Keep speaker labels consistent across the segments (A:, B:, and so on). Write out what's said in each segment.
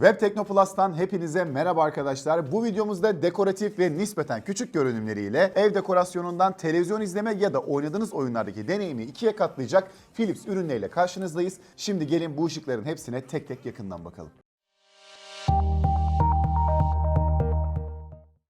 A: Web Teknoplus'tan hepinize merhaba arkadaşlar. Bu videomuzda dekoratif ve nispeten küçük görünümleriyle ev dekorasyonundan televizyon izleme ya da oynadığınız oyunlardaki deneyimi ikiye katlayacak Philips ürünleriyle karşınızdayız. Şimdi gelin bu ışıkların hepsine tek tek yakından bakalım.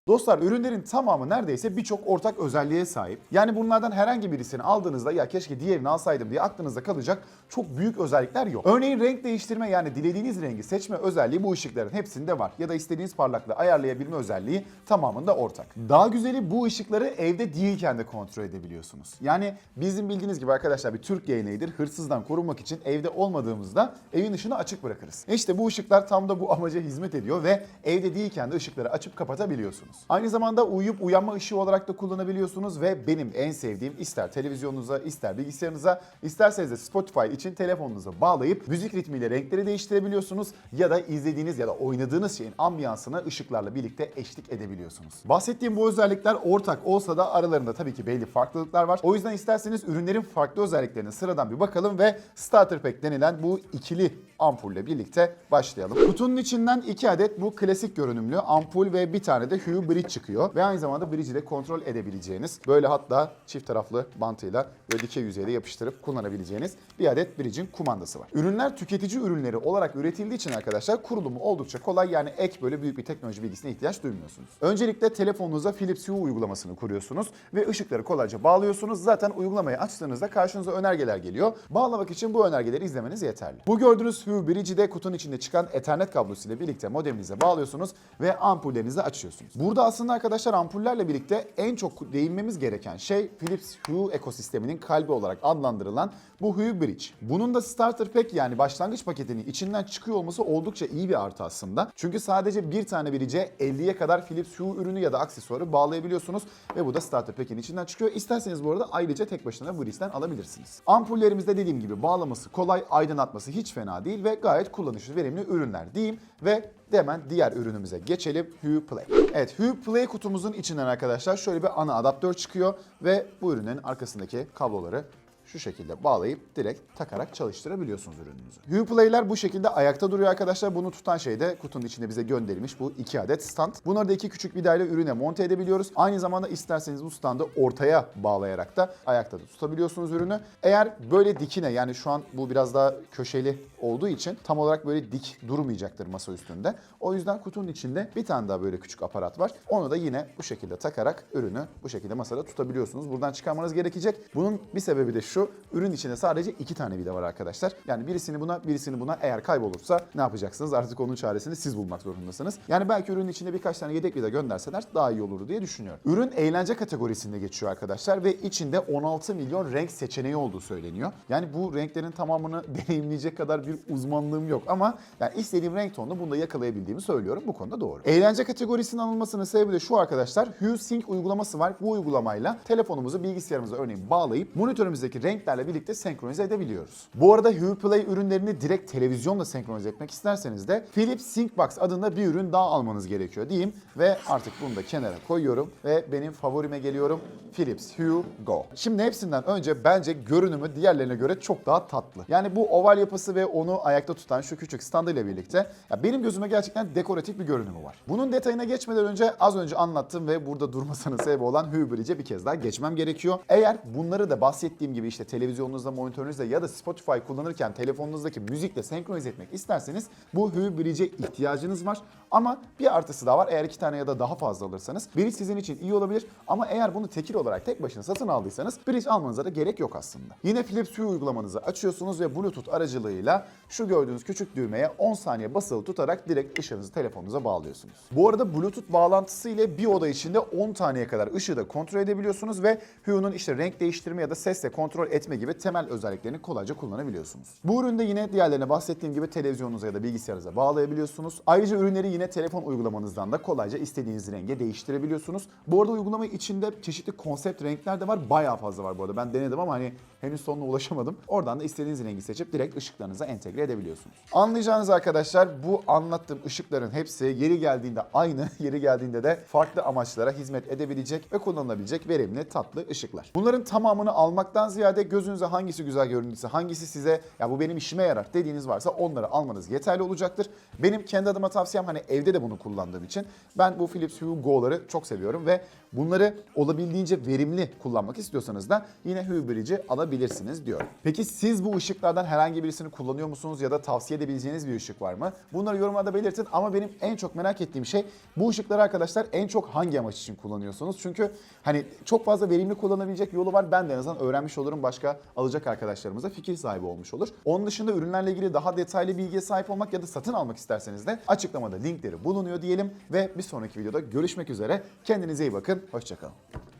A: Dostlar ürünlerin tamamı neredeyse birçok ortak özelliğe sahip. Yani bunlardan herhangi birisini aldığınızda ya keşke diğerini alsaydım diye aklınızda kalacak çok büyük özellikler yok. Örneğin renk değiştirme yani dilediğiniz rengi seçme özelliği bu ışıkların hepsinde var. Ya da istediğiniz parlaklığı ayarlayabilme özelliği tamamında ortak. Daha güzeli bu ışıkları evde değilken de kontrol edebiliyorsunuz. Yani bizim bildiğiniz gibi arkadaşlar bir Türk geleneğidir. Hırsızdan korunmak için evde olmadığımızda evin ışığını açık bırakırız. İşte bu ışıklar tam da bu amaca hizmet ediyor ve evde değilken de ışıkları açıp kapatabiliyorsunuz. Aynı zamanda uyuyup uyanma ışığı olarak da kullanabiliyorsunuz ve benim en sevdiğim ister televizyonunuza, ister bilgisayarınıza, isterseniz de Spotify için telefonunuza bağlayıp müzik ritmiyle renkleri değiştirebiliyorsunuz ya da izlediğiniz ya da oynadığınız şeyin ambiyansına ışıklarla birlikte eşlik edebiliyorsunuz. Bahsettiğim bu özellikler ortak olsa da aralarında tabii ki belli farklılıklar var. O yüzden isterseniz ürünlerin farklı özelliklerine sıradan bir bakalım ve Starter Pack denilen bu ikili ampulle birlikte başlayalım. Kutunun içinden iki adet bu klasik görünümlü ampul ve bir tane de Hue Bridge çıkıyor. Ve aynı zamanda Bridge'i de kontrol edebileceğiniz, böyle hatta çift taraflı bantıyla böyle dikey yüzeyde yapıştırıp kullanabileceğiniz bir adet Bridge'in kumandası var. Ürünler tüketici ürünleri olarak üretildiği için arkadaşlar kurulumu oldukça kolay. Yani ek böyle büyük bir teknoloji bilgisine ihtiyaç duymuyorsunuz. Öncelikle telefonunuza Philips Hue uygulamasını kuruyorsunuz ve ışıkları kolayca bağlıyorsunuz. Zaten uygulamayı açtığınızda karşınıza önergeler geliyor. Bağlamak için bu önergeleri izlemeniz yeterli. Bu gördüğünüz Hue Bridge'i de kutunun içinde çıkan Ethernet kablosuyla birlikte modeminize bağlıyorsunuz ve ampullerinizi açıyorsunuz. Burada aslında arkadaşlar ampullerle birlikte en çok değinmemiz gereken şey Philips Hue ekosisteminin kalbi olarak adlandırılan bu Hue Bridge. Bunun da starter pack yani başlangıç paketinin içinden çıkıyor olması oldukça iyi bir artı aslında. Çünkü sadece bir tane bridge'e 50'ye kadar Philips Hue ürünü ya da aksesuarı bağlayabiliyorsunuz ve bu da starter pack'in içinden çıkıyor. İsterseniz bu arada ayrıca tek başına bu bridge'den alabilirsiniz. Ampullerimizde dediğim gibi bağlaması kolay, aydınlatması hiç fena değil ve gayet kullanışlı, verimli ürünler diyeyim ve hemen diğer ürünümüze geçelim. Hue Play. Evet Hue Play kutumuzun içinden arkadaşlar şöyle bir ana adaptör çıkıyor ve bu ürünün arkasındaki kabloları şu şekilde bağlayıp direkt takarak çalıştırabiliyorsunuz ürününüzü. Hue Play'ler bu şekilde ayakta duruyor arkadaşlar. Bunu tutan şey de kutunun içinde bize gönderilmiş bu iki adet stand. Bunları da iki küçük vidayla ürüne monte edebiliyoruz. Aynı zamanda isterseniz bu standı ortaya bağlayarak da ayakta da tutabiliyorsunuz ürünü. Eğer böyle dikine yani şu an bu biraz daha köşeli olduğu için tam olarak böyle dik durmayacaktır masa üstünde. O yüzden kutunun içinde bir tane daha böyle küçük aparat var. Onu da yine bu şekilde takarak ürünü bu şekilde masada tutabiliyorsunuz. Buradan çıkarmanız gerekecek. Bunun bir sebebi de şu. Ürün içinde sadece iki tane vida var arkadaşlar. Yani birisini buna, birisini buna eğer kaybolursa ne yapacaksınız? Artık onun çaresini siz bulmak zorundasınız. Yani belki ürünün içinde birkaç tane yedek vida gönderseler daha iyi olurdu diye düşünüyorum. Ürün eğlence kategorisinde geçiyor arkadaşlar ve içinde 16 milyon renk seçeneği olduğu söyleniyor. Yani bu renklerin tamamını deneyimleyecek kadar bir uzmanlığım yok ama yani istediğim renk tonunu bunda yakalayabildiğimi söylüyorum. Bu konuda doğru. Eğlence kategorisinin alınmasının sebebi de şu arkadaşlar. Hue Sync uygulaması var. Bu uygulamayla telefonumuzu bilgisayarımıza örneğin bağlayıp monitörümüzdeki renklerle birlikte senkronize edebiliyoruz. Bu arada Hue Play ürünlerini direkt televizyonla senkronize etmek isterseniz de Philips SyncBox adında bir ürün daha almanız gerekiyor diyeyim ve artık bunu da kenara koyuyorum ve benim favorime geliyorum Philips Hue Go. Şimdi hepsinden önce bence görünümü diğerlerine göre çok daha tatlı. Yani bu oval yapısı ve onu ayakta tutan şu küçük standıyla birlikte ya benim gözüme gerçekten dekoratif bir görünümü var. Bunun detayına geçmeden önce az önce anlattığım ve burada durmasının sebebi olan Hue Bridge'e bir kez daha geçmem gerekiyor. Eğer bunları da bahsettiğim gibi işte televizyonunuzda, monitörünüzde ya da Spotify kullanırken telefonunuzdaki müzikle senkronize etmek isterseniz bu Hue Bridge'e ihtiyacınız var. Ama bir artısı daha var. Eğer iki tane ya da daha fazla alırsanız Bridge sizin için iyi olabilir. Ama eğer bunu tekil olarak tek başına satın aldıysanız Bridge almanıza da gerek yok aslında. Yine Philips Hue uygulamanızı açıyorsunuz ve Bluetooth aracılığıyla şu gördüğünüz küçük düğmeye 10 saniye basılı tutarak direkt ışığınızı telefonunuza bağlıyorsunuz. Bu arada Bluetooth bağlantısı ile bir oda içinde 10 taneye kadar ışığı da kontrol edebiliyorsunuz ve Hue'nun işte renk değiştirme ya da sesle kontrol etme gibi temel özelliklerini kolayca kullanabiliyorsunuz. Bu üründe yine diğerlerine bahsettiğim gibi televizyonunuza ya da bilgisayarınıza bağlayabiliyorsunuz. Ayrıca ürünleri yine telefon uygulamanızdan da kolayca istediğiniz renge değiştirebiliyorsunuz. Bu arada uygulama içinde çeşitli konsept renkler de var. Bayağı fazla var bu arada. Ben denedim ama hani henüz sonuna ulaşamadım. Oradan da istediğiniz rengi seçip direkt ışıklarınıza entegre edebiliyorsunuz. Anlayacağınız arkadaşlar bu anlattığım ışıkların hepsi yeri geldiğinde aynı, yeri geldiğinde de farklı amaçlara hizmet edebilecek ve kullanılabilecek verimli tatlı ışıklar. Bunların tamamını almaktan ziyade ziyade gözünüze hangisi güzel göründüyse, hangisi size ya bu benim işime yarar dediğiniz varsa onları almanız yeterli olacaktır. Benim kendi adıma tavsiyem hani evde de bunu kullandığım için ben bu Philips Hue Go'ları çok seviyorum ve bunları olabildiğince verimli kullanmak istiyorsanız da yine Hue Bridge'i alabilirsiniz diyorum. Peki siz bu ışıklardan herhangi birisini kullanıyor musunuz ya da tavsiye edebileceğiniz bir ışık var mı? Bunları yorumlarda belirtin ama benim en çok merak ettiğim şey bu ışıkları arkadaşlar en çok hangi amaç için kullanıyorsunuz? Çünkü hani çok fazla verimli kullanabilecek yolu var. Ben de en azından öğrenmiş olurum. Başka alacak arkadaşlarımıza fikir sahibi olmuş olur. Onun dışında ürünlerle ilgili daha detaylı bilgiye sahip olmak ya da satın almak isterseniz de açıklamada linkleri bulunuyor diyelim ve bir sonraki videoda görüşmek üzere. Kendinize iyi bakın. Hoşçakalın.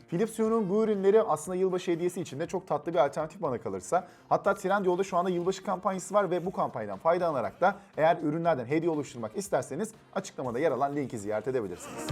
A: Philips Hue'nun bu ürünleri aslında yılbaşı hediyesi için de çok tatlı bir alternatif bana kalırsa. Hatta Trendyol'da şu anda yılbaşı kampanyası var ve bu kampanyadan faydalanarak da eğer ürünlerden hediye oluşturmak isterseniz açıklamada yer alan linki ziyaret edebilirsiniz.